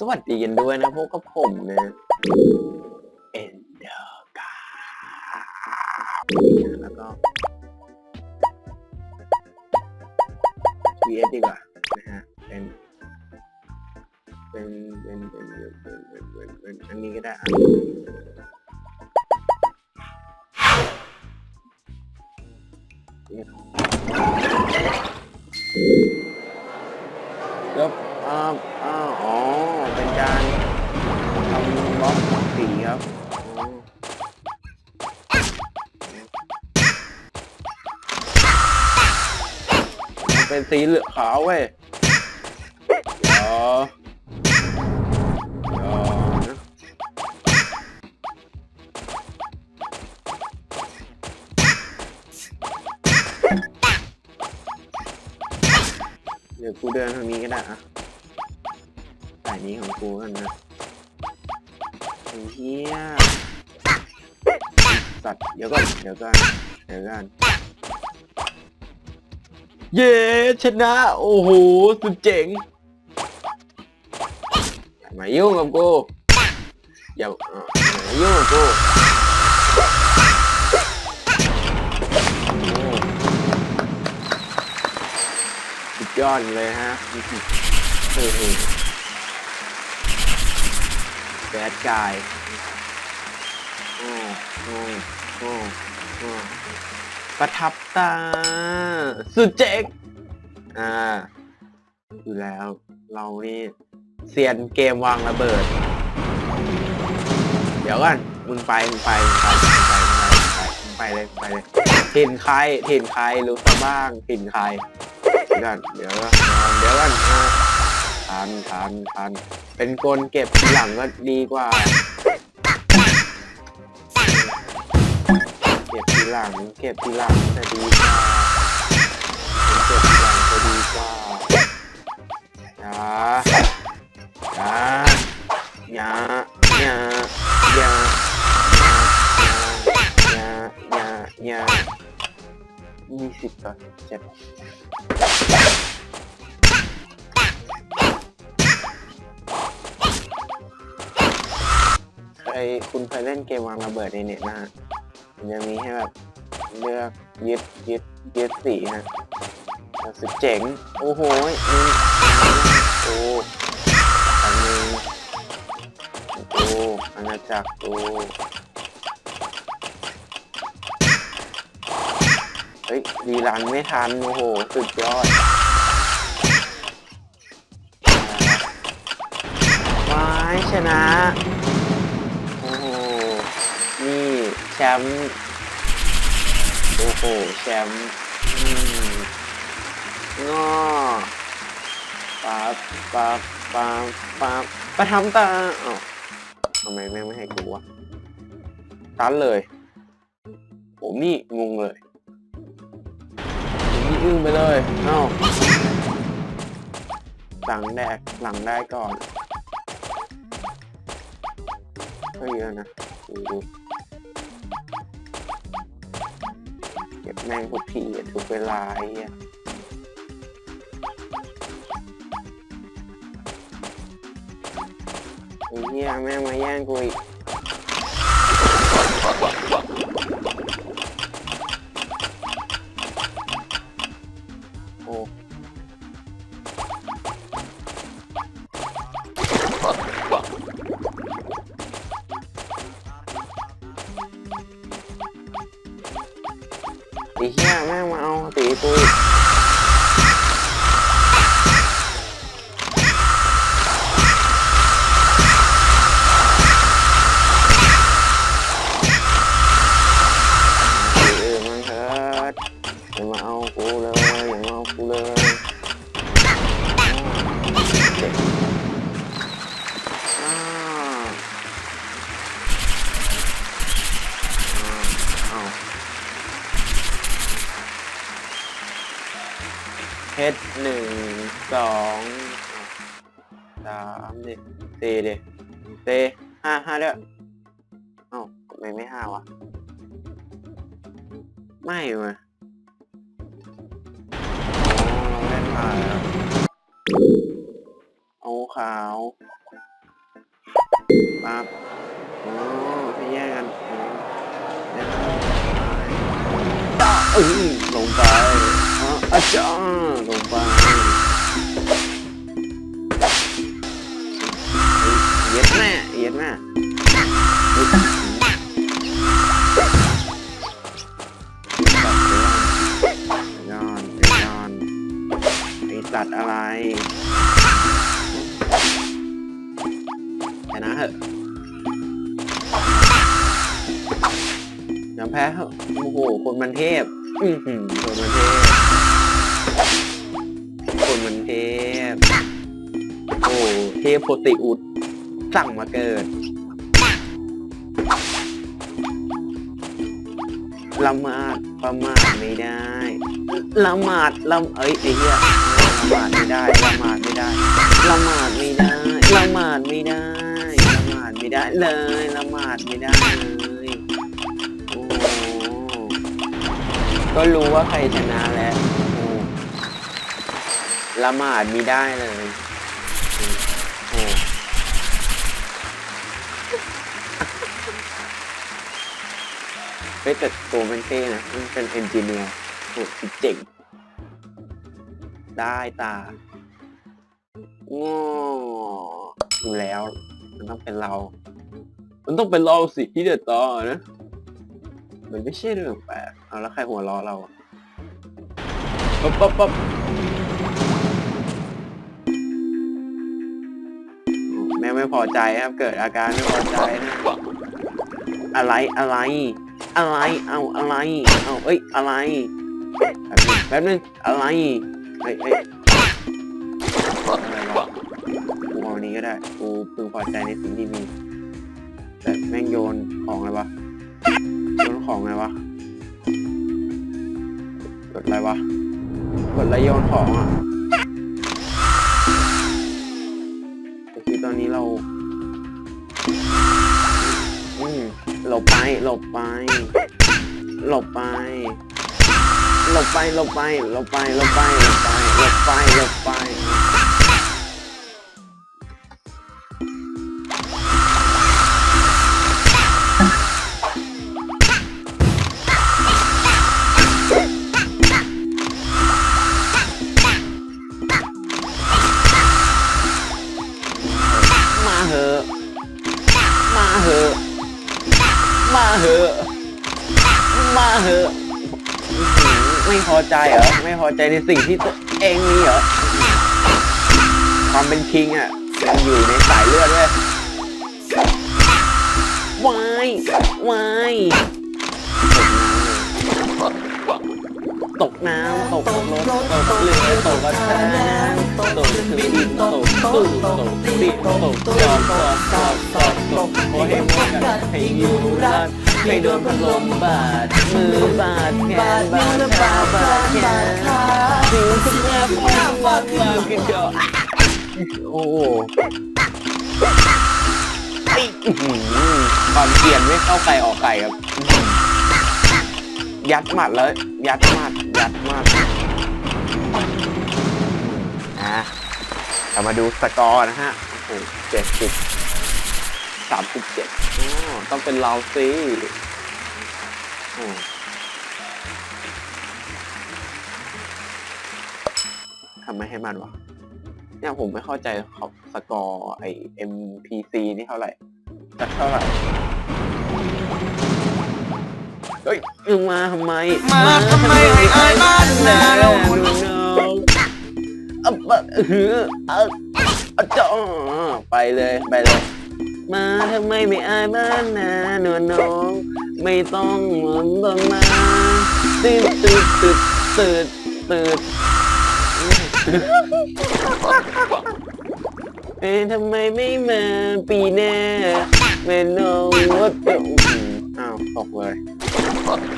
สวัสดีกันด้วยนะพวกกับผมนะเอ็นเดอร์กาแล้วก็ VS ดีกว่านะฮะเป็นเป็นเป็นเป็นเป็นเป็นเป็นอันนี้ก็ได้ มันเป็นสีเหลือขาวเว้ยเดี๋ยวเดี๋ยวเดี๋ยวกูเดินทางนี้ก็ได้อะสายนี้ของกูกันนะไอ้เฮียสัตว์เดี๋ยวก่อนเดี๋ยวก่อนเดี๋ยวก่อน เย้ชนะ โอ้โห สุดเจ๋ง อย่ามายุ่งกับกู อย่ามายุ่งกับกูสุดยอดเลยฮะอื้แบดกายโอ้โอ้โอ้โอ้ ประทับตา สุดเจ๋งอ่าอยู่แล้วเรานี่เซียนเกมวางระเบิด เดี๋ยวก่อนมึงไปมึงไปมึงไปมึงไปมึงไปมึงไปเลยไปเลยถิ่นใครถิ่นใครรู้ซะบ้างถิ่นใครเดี๋ยวก่อนเดี๋ยวก่อนเดี๋ยวก่อนอ่าทันทันทันเป็นกลเก็บทีหลังก็ดีกว่า หลังเก็บทีหลังจะดีกว่าเก็บทีหลังจะดีกว่าอย่าอย่าอย่าอย่าอย่าอย่าอย่าอย่ายี่สิบต่อเจ็ดเคยคุณเคยเล่นเกมวางระเบิดในเน็ตนะฮะมันจะมีให้แบบ เลือกยึดยึดยึดสีฮะสุดเจ๋ง โอ้โหนี่โอ้อันนึงโอ้อาณาจักรโอ้เฮ้ยรีรันไม่ทัน โอ้โห สุดยอดว้ายชนะ โอ้โห นี่แชมป์ โอ้โห แชมป์อืมงอปั๊บปั๊บปั๊บปั๊บประทำตาเอ้าทำไมแม่งไม่ให้กูวะตันเลยผมนี่งงเลยผมนี่อึ้งไปเลยเอ้าหลังแดกหลังได้ก่อนก็เยอะนะดู แม่งทุกทีอะทุกเวลาไอ้เหี้ยไอ้เหี้ยแม่งมาแย่งกูอีก ไอ้เหี้ย ห้าห้าเด้อเอ้าทำไมไม่ห้าวะ ไม่เว้ยอ๋อเราเล่นผ่านแล้วเอาขาวปั๊บอ๋อให้แยกกันอ๋อแยกกันไปจ้าเออลงไปอ๋ออาจารย์ลงไปเฮ้ยเย็ดแม่เย็ดแม่เฮ้ ยตัดยอนเดี๋ยวก่อนไอสัตว์อะไรชนะเหอะยอมแพ้เหอะโอ้โหคนมันเทพ อือหือคนมันเทพ คนมันเทพ โอ้เทพโพติอุดสั่งมาเกิด ละหมาดประมาทไม่ได้ละหมาดละเอ้ยไอ้เหี้ยละหมาดไม่ได้ละหมาดไม่ได้ละหมาดไม่ได้ละหมาดไม่ได้ละหมาดไม่ได้เลยละหมาดไม่ได้เลยโอ้โหก็รู้ว่าใครชนะแล้วโอ้ละหมาดไม่ได้เลย ฮ้ยแต่ตัวมันเท่นะมันเป็นเอนจิเนียร์โอ้เจ๋งได้ตาง้ออยู่แล้ว มันต้องเป็นเรา มันต้องเป็นเราสิที่เดือดต่อนะมันไม่ใช่เรื่องแปลกเอาแล้วใครหัวล้อเราปั๊บปั๊บปั๊บแม่ไม่พอใจครับ เกิดอาการไม่พอใจนะอะไรอะไร อะไร เอาอะไร เอาเอ้ยอะไรแป๊บนึงแป๊บนึงอะไรเอ้ยเอ้ยกูเอาอันนี้ก็ได้กูพึงพอใจในสิ่งที่มี แต่แม่งโยนของอะไรวะโยนของไงวะกดอะไรวะกดอะไรโยนของอะ หลบไป หลบไป หลบไป หลบไป หลบไป หลบไป หลบไป หลบไป หลบไป อไม่พอใจในสิ่งที่ตัวเองมีเหรอ ความเป็นคิงอะมันอยู่ในสายเลือดเว้ยวายวายตกน้ำตกรถตกเรือตกกระทะตกเครื่องบินตกตู้ตกติดตกจอดจอด จอดจอดตกขอให้หมดกันให้อยู่รัดให้โดนพัดลมบาดมือบาดแขนบาดขาบาดแขนถึงทุกแง่พูดว่าว่ากันเถอะโอ้โหไอ้อื้อหือความเกลียนไม่เข้าใครออกใครครับ ยัดหมัดเลยยัดหมัดยัดหมัดอะเรามาดูสกอร์นะฮะโอ้โหเจ็ดสิบ สามสิบเจ็ดอ๋อต้องเป็นเราสิโอ้ทำไมให้มันวะเนี่ยผมไม่เข้าใจเขาสกอร์ไอ MPC นี่เท่าไหร่จะเท่าไหร่ เฮ้ยมึงมาทำไม มาทำไมให้อายบ้านนาโนโน่โนโนอะบะเออเอออะจ้าไปเลย ไปเลย มาทำไมไม่อายบ้านนาหนูน้องไม่ต้องหมุนต้นมาตื่นตื่นตื่นตื่นตื่นเอ๊ะทำไมไม่มาปีหน้าไม่น้องว่าจะอื้อหืออ้าวตกเลย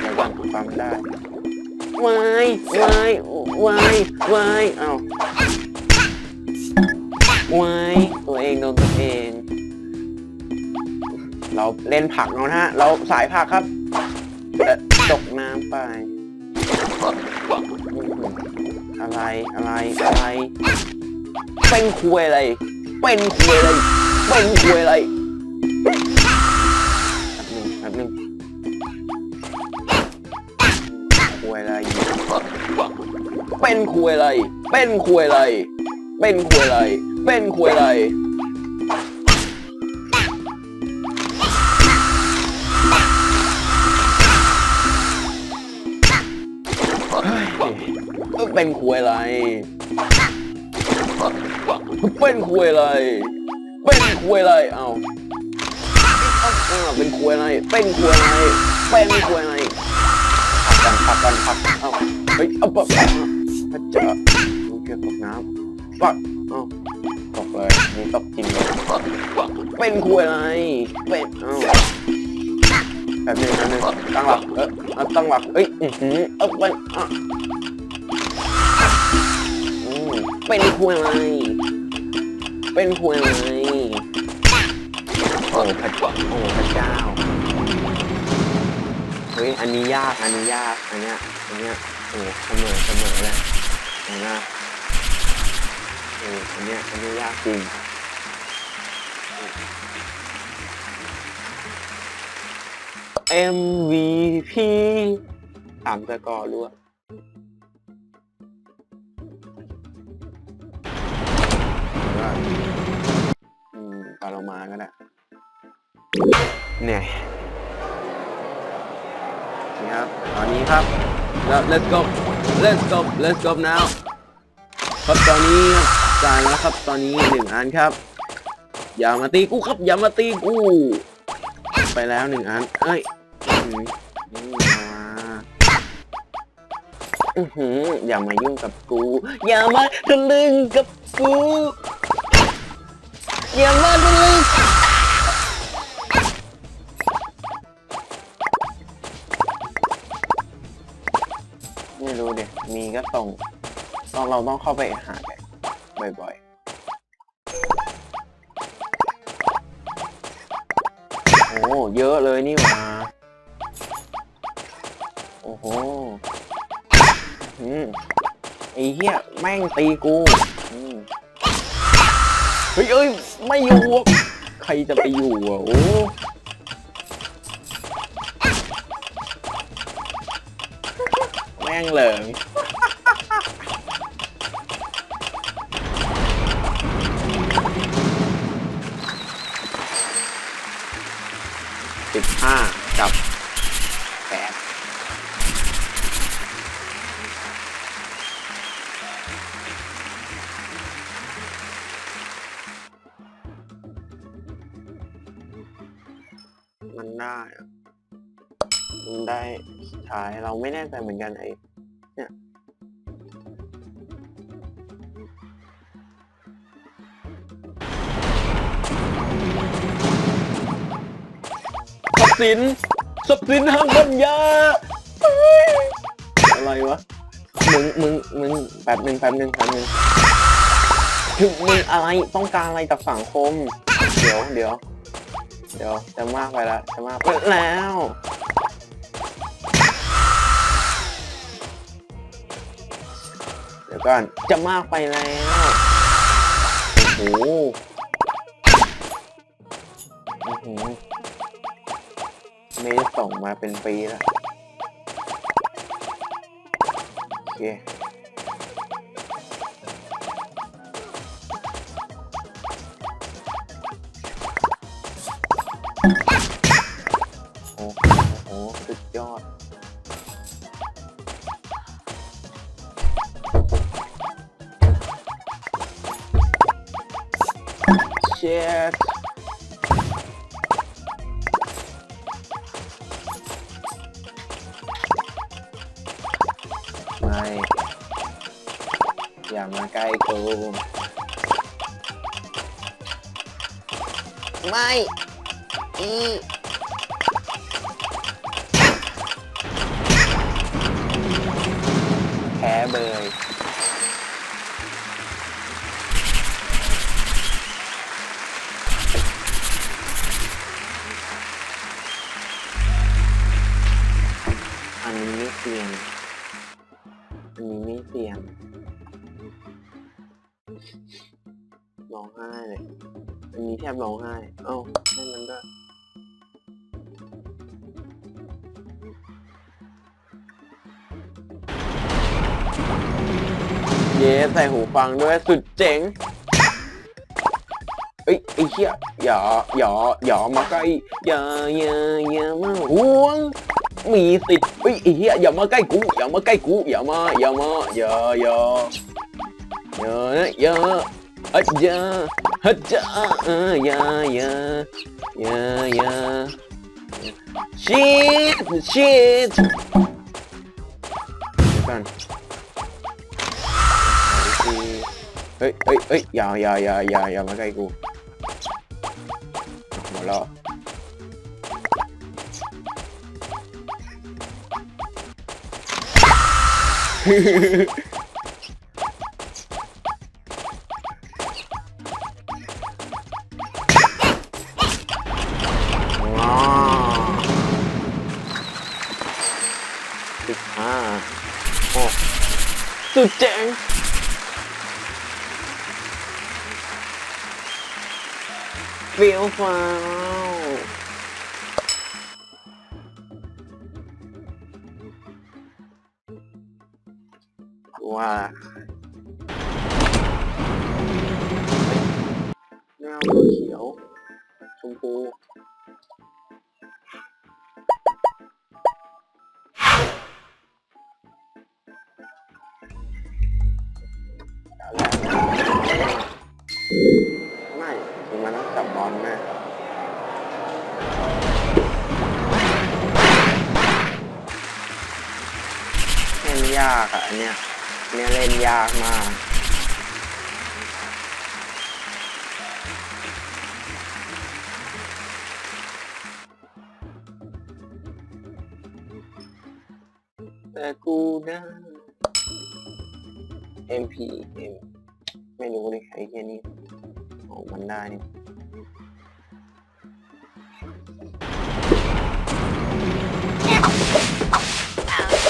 เดี๋ยวก่อนฟังมันได้วายวายวายวายเอ้าวายตัวเองโดนตัวเอง เราเล่นผักเนาะนะฮะ เราสายผักครับตกน้ำไป อะไรอะไรอะไร เป็นคุยอะไร เป็นคุยอะไร เป็นคุยอะไรแป๊บหนึงแป๊บหนึงคุยอะไรอยู่เป็นคุยอะไร เป็นคุยอะไร เป็นคุยอะไร เป็นคุยอะไร เป็นคุยอะไร เป็นคุยอะไร เป็นคุยอะไร เอาเอาเอเป็นคุยอะไร เป็นคุยอะไร เป็นคุยอะไรปักกันปักกันปักเอาเฮ้ยเอาปักปักพระเจ้าดูเกี่ยวกับน้ำปักเอาตกเลยนี่ตกจริงเลยเป็นคุยอะไร เป็นเอาแบบนี้นะนึงตั้งหลัก เออเอาตั้งหลักเอ้ยอือหือเอาไปอะ เป็นคุยอะไร เป็นคุยอะไรโอ้พระเจ้าโอ้พระเจ้า เฮ้ย อันนี้ยาก อันนี้ยาก อันเนี้ย อันเนี้ย โอ้เสมอเสมอเลยเห็นไหมโอ้อันเนี้ย อันนี้ยากจริง MVP ตามตะกอรู้อ่าอืมปลาโลมาก็ได้เนี่ยนี่ครับ ตอนนี้ครับแล้ว let's go let's go let's go now ครับตอนนี้จายแล้วครับ ตอนนี้หนึ่งอันครับ อย่ามาตีกูครับ อย่ามาตีกูไปแล้วหนึ่งอัน เอ้ยอื้อหือนี่มาอือหืออย่ามายุ่งกับกู อย่ามาทะลึงกับกู อย่ามาทะลึงไม่รู้เดี๋ยมีก็ส่งต้องเราต้องเข้าไปหากันบ่อยๆ โอ้เยอะเลยนี่หว่าโอ้โหอืมไอ้เหี้ยแม่งตีกู เฮ้ยเอ้ย ไม่อยู่ใครจะไปอยู่อะโอ้แม่งเหลิง ได้อะมันได้สุดท้ายเราไม่แน่ใจเหมือนกันไอ้เนี่ยทรัพย์สินทรัพย์สินห้างปัญญาอะไรวะ มึง มึง มึง แป๊บหนึ่งแป๊บหนึ่งแป๊บหนึ่งคือมึงอะไรต้องการอะไรจากสังคม เดี๋ยวเดี๋ยว เดี๋ยวจะมากไปแล้วจะมากไปแล้วเดี๋ยวก่อนจะมากไปแล้วโอ้โหอื้อหือไม่ได้ส่งมาเป็นปีแล้วโอเค ไม่อีแพ้เบย เย้ใส่หูฟังด้วยสุดเจ๋งเอ้ยไอ้เหี้ยอย่าอย่าอย่ามาใกล้อย่าอย่าอย่ามาห่วงมีสิทธิ์เอ้ยไอ้เหี้ยอย่ามาใกล้กูอย่ามาใกล้กูอย่ามาอย่ามาอย่าอย่าอย่านะอย่าเอ้ยอย่าฮ้ยอย่าเอออย่าอย่าอย่าอย่า shit shit เดี๋ยวก่อน เฮ้ยเฮ้ยเฮ้ยอย่าอย่าอย่าอย่าอย่ามาใกล้กูหมดแล้วว้าวสิบห้าโอ้สุดเจ๋ง เฟี้ยวฟ้าวว่าแมวตัวเขียวชมพูไม่ับบอลแม่เล่นยากอะอันเนี้ยอันเนี่ยเล่นยากมากแต่กูนะ MP M ไม่รู้เลยไอ้แค่นี้ของมันได้นี่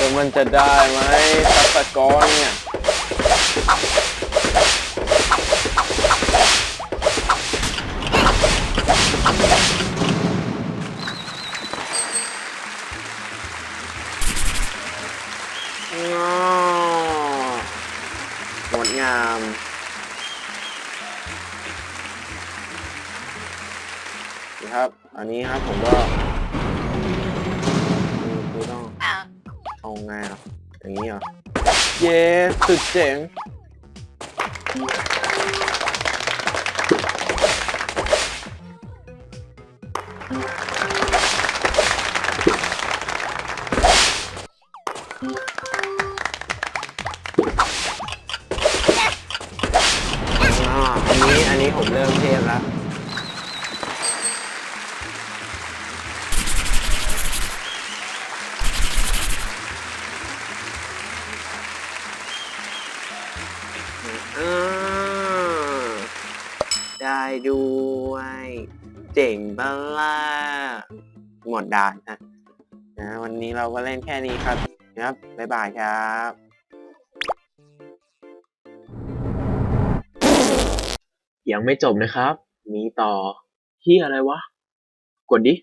อมันจะได้ไหมตัสกรเนี่ยงองดงามนี่ครับ อันนี้ครับผมก็คือคือต้อง เอาไงอะอย่างนี้เหรอเย้สุดเจ๋ง ได้ด้วย เจ๋งบ้าล่ะหมดด่านนะนะวันนี้เราก็เล่นแค่นี้ครับนะครับบ๊ายบายครับยังไม่จบนะครับ มีต่อที่อะไรวะ กดดิ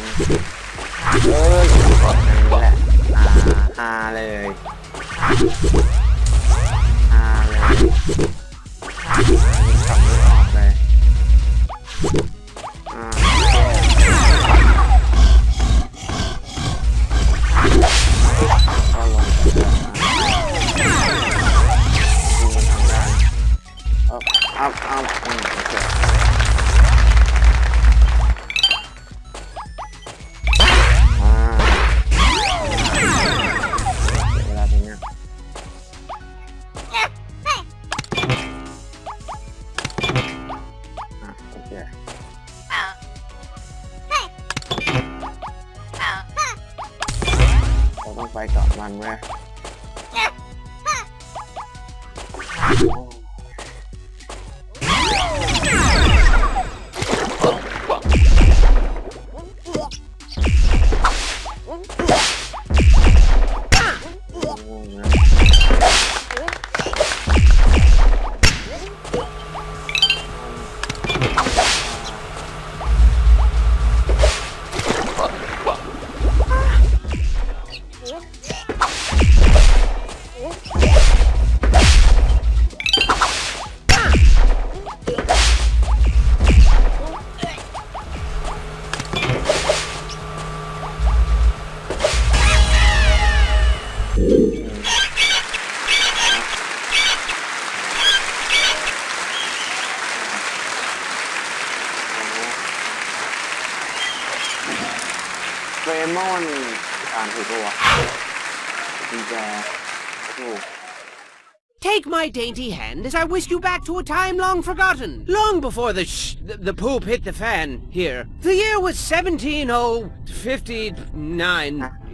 done. My dainty hand as I whisk you back to a time long forgotten. Long before the sh- the, the poop hit the fan here. The year was oh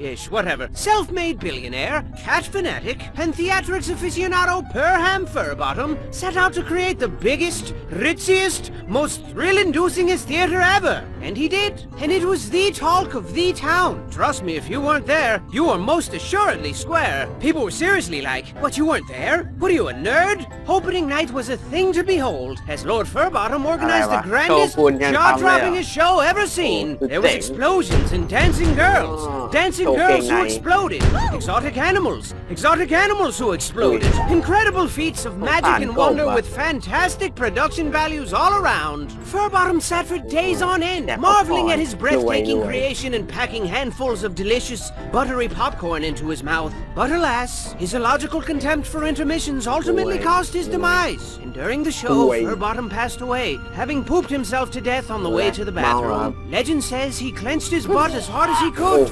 ish, whatever. Self-made billionaire, cat fanatic, and theatrics aficionado Perham Furbottom set out to create the biggest, ritziest, most thrill-inducingest theater ever. And he did. And it was the talk of the town. Trust me, if you weren't there, you were most assuredly square. People were seriously like, what, you weren't there? What are you, a nerd? Opening night was a thing to behold, as Lord Furbottom organized the grandest, jaw-droppingest show ever seen. There was explosions and dancing girls, dancing girls who exploded. Exotic animals. Exotic animals who exploded. Incredible feats of magic and wonder with fantastic production values all around. Furbottom sat for days on end, marveling at his breathtaking creation and packing handfuls of delicious, buttery popcorn into his mouth. But alas, his illogical contempt for intermissions ultimately caused his demise. And during the show, Furbottom passed away, having pooped himself to death on the way to the bathroom. Legend says he clenched his butt as hard as he could,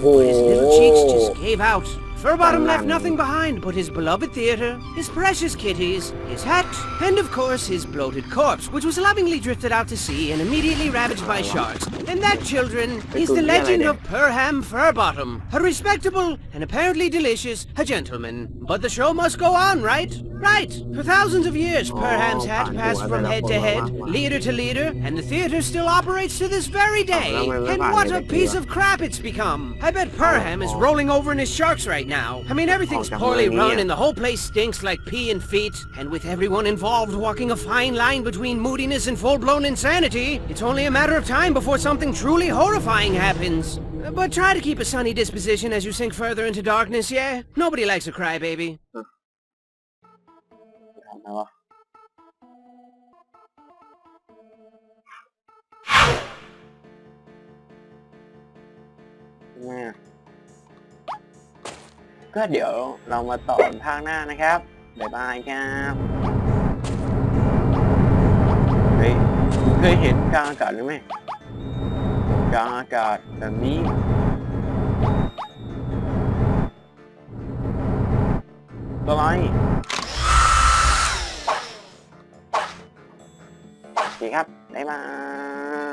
your cheeks just oh. gave out. Furbottom left nothing behind but his beloved theater, his precious kitties, his hat, and of course his bloated corpse, which was lovingly drifted out to sea and immediately ravaged by sharks. And that, children, is the legend of Perham Furbottom, a respectable and apparently delicious a gentleman. But the show must go on, right? Right. For thousands of years, Perham's hat passed Oh, from head to head, leader to leader, and the theater still operates to this very day. Oh, And what a piece of crap it's become. I bet Perham is oh. rolling over in his sharks right now. I mean, everything's Oh, poorly run and the whole place stinks like pee and feet. And with everyone involved walking a fine line between moodiness and full-blown insanity, it's only a matter of time before something truly horrifying happens. But try to keep a sunny disposition as you sink further into darkness, yeah? Nobody likes a crybaby. ท็เดี๋ยวเรามาต่อภาคหน้านะครับ บ๊ายบายครับเฮ้ยเคยเห็นกลางอากาศหรือไม่กลางอากาศแบบนี้ตัวไรดีครับบ๊ายบาย